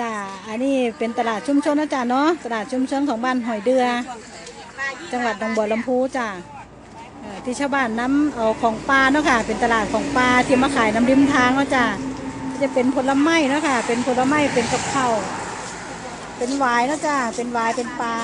จ้าอันนี้เป็นตลาดชุมชนนะจ๊ะเนาะตลาดชุมชนของบ้านหอยเดือ จังหวัดหนองบัวลำพูจ้าที่ชาวบ้านน้ำเอาของปลาเนาะค่ะ เป็นตลาดของปลาที่มาขายน้ำริมทางเนาะจ้าจะเป็นผลไม้เนาะค่ะ เป็นผลไม้เป็นกับข้าวเป็นวายเนาะจ้าเป็นวายเป็นปลา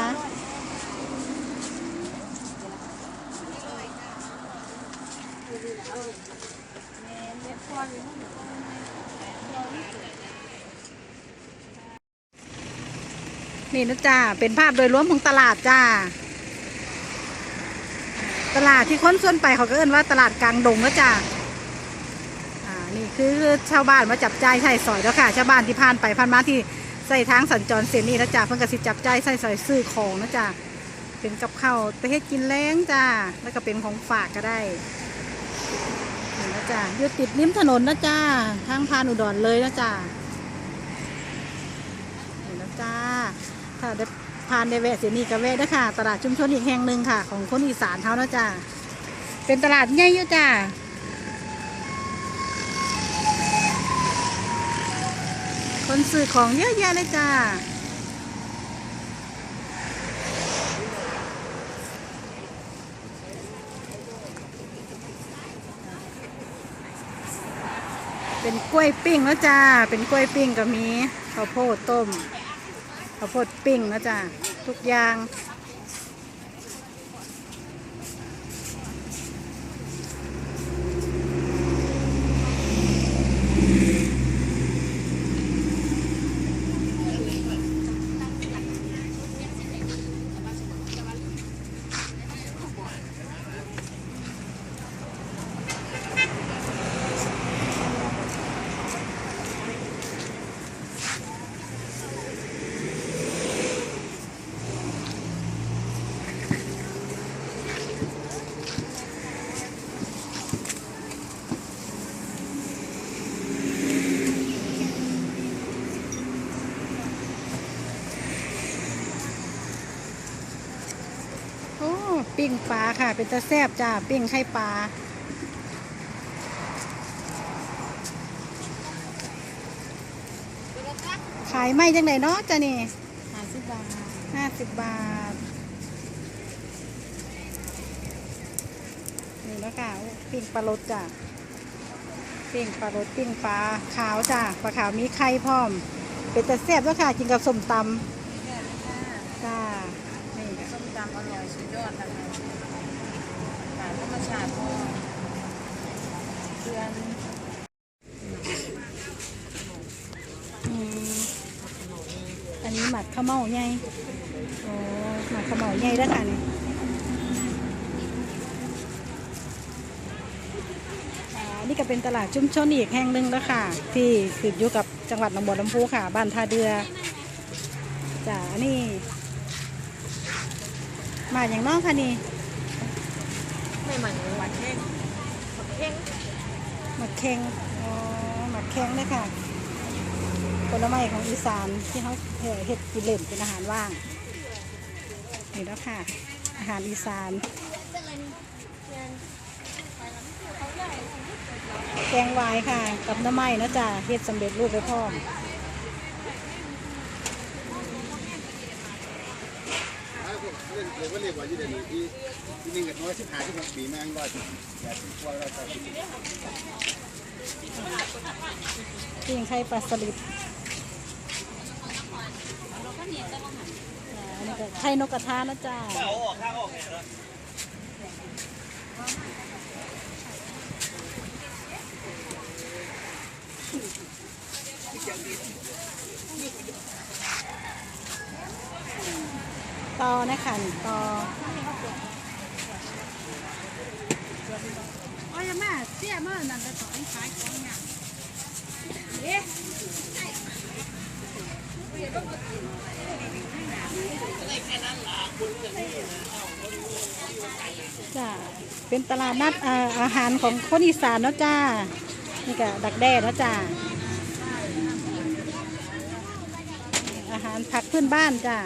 นี่นะจ้าเป็นภาพโดยรวมของตลาดจ้า ตลาดที่ค้นส่วนไปเขาก็เอิ้นว่าตลาดกลางดงนะจ้าอ่านี่คือชาวบ้านมาจับจ่ายใส่สอยแล้วค่ะ ชาวบ้านที่ผ่านไปผ่านมาที่ใส่ทางสัญจรเส้นนี้นะจ้าเพิ่นก็สิจับจ่ายใส่สอยซื้อของนะจ้าเป็นกับข้าวไปเฮ็ดกินแล้งจ้าแล้วก็เป็นของฝากก็ได้นี่นะจ้าอยู่ติดริมถนนนะจ้าทางพานอุดรเลยนะจ้านี่นะจ้า ถ้าได้ผ่านในแวะเสียนี่ก็แวะได้ค่ะ ตลาดชุมชนอีกแห่งหนึ่งค่ะ ของคนอีสานเท่านะจ้าเป็นตลาดใหญ่อยู่จ้าคนซื้อของเยอะแยะเลยจ้าเป็นกล้วยปิ้งแล้วจ้า เป็นกล้วยปิ้งก็มีข้าวโพดต้ม ข้าวโพดปิ้งนะจ๊ะทุกอย่าง โอ้ ปิ้งปลาค่ะ เป็นตะแซบจ้า ปิ้งไข่ปลาขายไม่จังไหนเนาะจ้านี่ห้าสิบบาทห้าสิบบาท นี่แล้วค่ะโอ้ปิ้งปลารสจ้ะปิ้งปลารสปิ้งปลาขาวจ้ะปลาขาวมีไข่พร้อม เป็นแต่แซ่บแล้วค่ะ กินกับส้มตำจ้านี่ส้มตำอร่อ ยอดนะคะขายธรรมชาติพอเดือนอืมอันนี้หมัดข้าวเม่าไงโอ้หมัดข้าวเม่าไงแล้วค่ะนี่อ่านี่ก็เป็นตลาดชุมชนอีกแห่งหนึ่งแล้วค่ะ ที่ขึ้นอยู่กับจังหวัดหนองบัวลำพูค่ะ บ้านท่าเรือจ้านี่ มาอย่างน้องค่ะนี่ไม่เหมือนวัดเท่งวัดเท่งหมักเค็งอ๋อหมักเค็งเลยค่ะผลไม้ของอีสานที่เขาเฮ็ดกินเล่นเป็นอาหารว่างนี่แล้วค่ะ อาหารอีสานแกงวายค่ะ กับน้ำไม้นะจ๊ะเฮ็ดสำเร็จรูปไปพร้อม เลยว่าเรียกว่ายี่เดนที่ที่นี่กันน้อยสิบห้าที่หกปีแม่งร้อยสิบแปดสิบกว่าร้อยเก้าสิบปิ้งไข่ปลาสลิดอันนี้ก็ไข่นกกระทานะจ๊ะ ตอนะคะนี่ต่ออ๋อยังมาเสียมานั่นแต่ต่อขายของเนี่ยเอ๊ะจ้าเป็นตลาดนัดอาอาหารของคนอีสานเนาะจ้า นี่ก็ดักแด้เนาะจ้า อาหารผักพื้นบ้านจ้า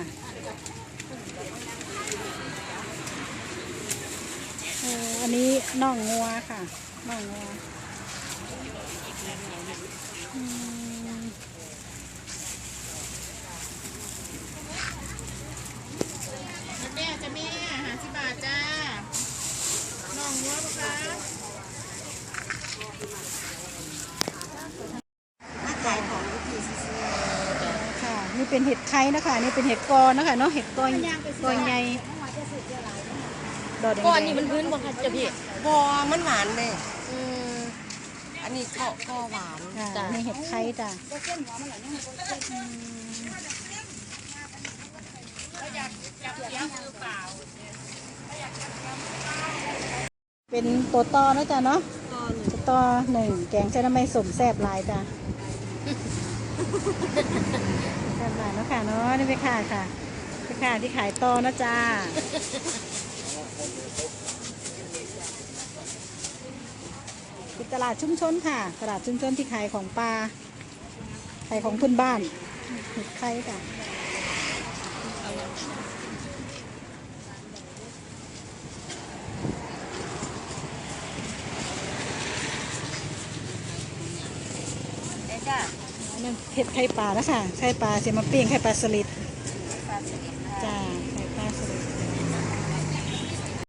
อันนี้น่องงัวค่ะน่องงัวแม่จะแม่หาสิบาทจ้าน่องงัวปะคะนี่เป็นเห็ดไข่นะคะนี่เป็นเห็ดกอนะคะเนาะเห็ดกอยกอใหญ่ ดอกแดงๆก้อนนี่มันพื้นบ่คะจ้ะพี่บอมันหวานเลยอืมอันนี้ก็ก็หวานค่ะจ้ะนี่เห็ดไข่จ้ะเป็นตัวตอเนาะจ้ะเนาะก้อนตัวตอหนึ่งแกงใช้น้ำไม่สมแซ่บหลายจ้ะ แซ่บหลายเนาะค่ะเนาะนี่ไปค่ะค่ะไปค่ะที่ขายตอนะจ้า เป็นตลาดชุมชนค่ะ ตลาดชุมชนที่ขายของปลาขายของพื้นบ้านเห็ดไข่จ้ะไอ้จ้ะอันนั่นเห็ดไข่ปลาแล้วค่ะไข่ปลาเสียมาปิ้งไข่ปลาสลิด